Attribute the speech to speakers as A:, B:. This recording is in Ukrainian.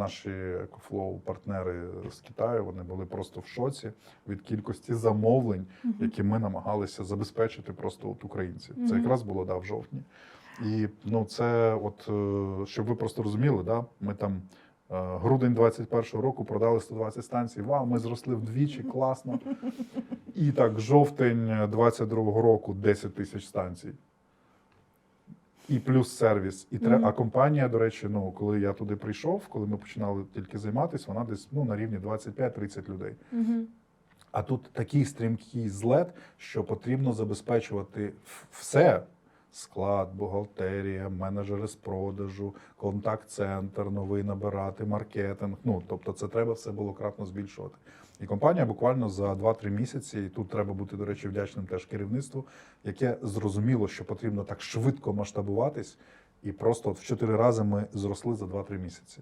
A: наші екофлоу партнери з Китаю вони були просто в шоці від кількості замовлень, які ми намагалися забезпечити просто от українці. Це якраз було да, в жовтні. І ну, це, от е, щоб ви просто розуміли, да, ми там е, грудень 21-го року продали 120 станцій. Вау, ми зросли вдвічі, класно. І так, жовтень 22-го року 10 тисяч станцій. І плюс сервіс. І тре...
B: Мгм.
A: А компанія, до речі, ну коли я туди прийшов, коли ми починали тільки займатися, вона десь ну, на рівні 25-30 людей.
B: Мгм.
A: А тут такий стрімкий злет, що потрібно забезпечувати все: склад, бухгалтерія, менеджери з продажу, контакт-центр, новий набирати, маркетинг. Ну тобто, це треба все було кратно збільшувати. І компанія буквально за 2-3 місяці, і тут треба бути, до речі, вдячним теж керівництву, яке зрозуміло, що потрібно так швидко масштабуватись, і просто от в 4 рази ми зросли за 2-3 місяці.